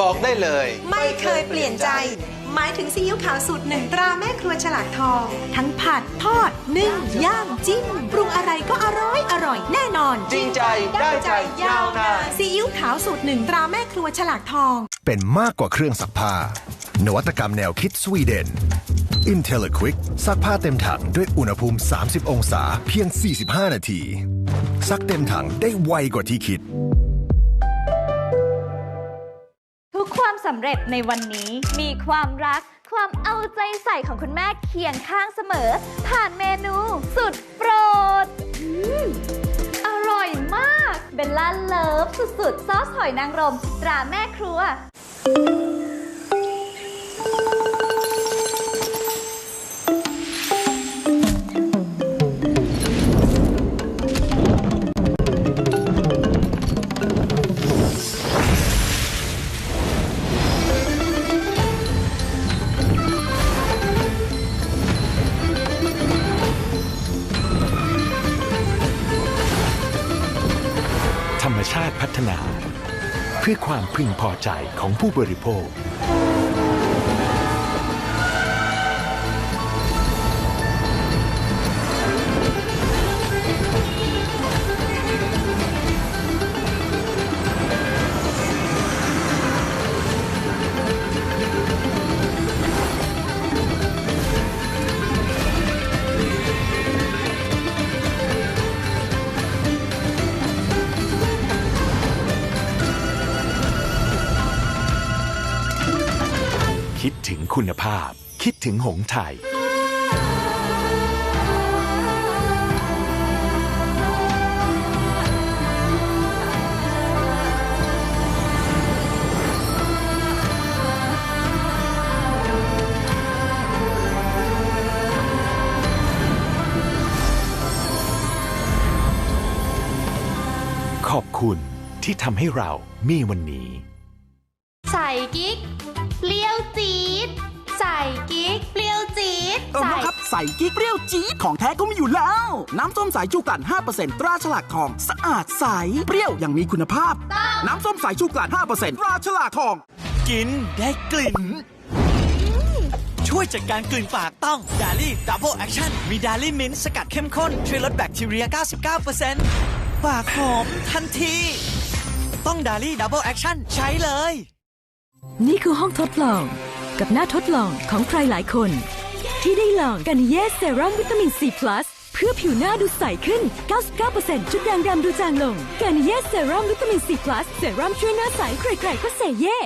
บอกได้เลย ไม่เคยเปลี่ยนใจ หมายถึงซีอิ๊วขาวสูตรหนึ่งตราแม่ครัวฉลากทอง ทั้งผัดทอด นึ่ง ย่าง จิ้ม ปรุงอะไรก็อร่อยอร่อยแน่นอน จริงใจได้ใจยาวนานซีอิ๊วขาวสูตรหนึ่งตราแม่ครัวฉลากทอง เป็นมากกว่าเครื่องซักผ้า นวัตกรรมแนวคิดสวีเดน IntelliQuick ซักผ้าเต็มถังด้วยอุณหภูมิ 30 องศาเพียง 45 นาที ซักเต็มถังได้ไวกว่าที่คิด สำเร็จในวันนี้ มีความรัก ความเอาใจใส่ของคุณแม่เคียงข้างเสมอ ผ่านเมนูสุดโปรดอืมอร่อยมาก เบลล่าเลิฟสุดๆ ซอสหอยนางรม ตราแม่ครัว ชาติพัฒนา เพื่อความพึงพอใจของผู้บริโภค คิดถึงคุณภาพ คิดถึงหงส์ไทย ขอบคุณที่ทำให้เรามีวันนี้ ใส่กิ๊ก เปรี้ยวจี๊ดใส่กิ๊กเปรี้ยวจี๊ดเติมแล้วครับใส่กิ๊กเปรี้ยวจี๊ดของแท้ก็มีอยู่แล้ว น้ำส้มสายชูกลั่น5%ตราฉลากทอง สะอาดใส เปรี้ยวอย่างมีคุณภาพ น้ำส้มสายชูกลั่น5%ตราฉลากทอง กินได้กลิ่น ช่วยจัดการกลิ่นปากต้องดาลี่ดับเบิลแอคชั่นมีดาลี่มิ้นท์สกัดเข้มข้น ช่วยลดแบคทีเรีย 99%ปากหอมทันที ต้องดาลี่ดับเบิลแอคชั่นใช้เลย นี่คือห้องทดลองกับหน้าทดลองของใครหลายคน ที่ได้ลองกันเยสเซรั่มวิตามินซีพลัสเพื่อผิวหน้าดูใสขึ้น 99%จุดด่างดำดูจางลงกันเยสเซรั่มวิตามินซีพลัสเซรั่มช่วยหน้าใสใครๆก็เซเย่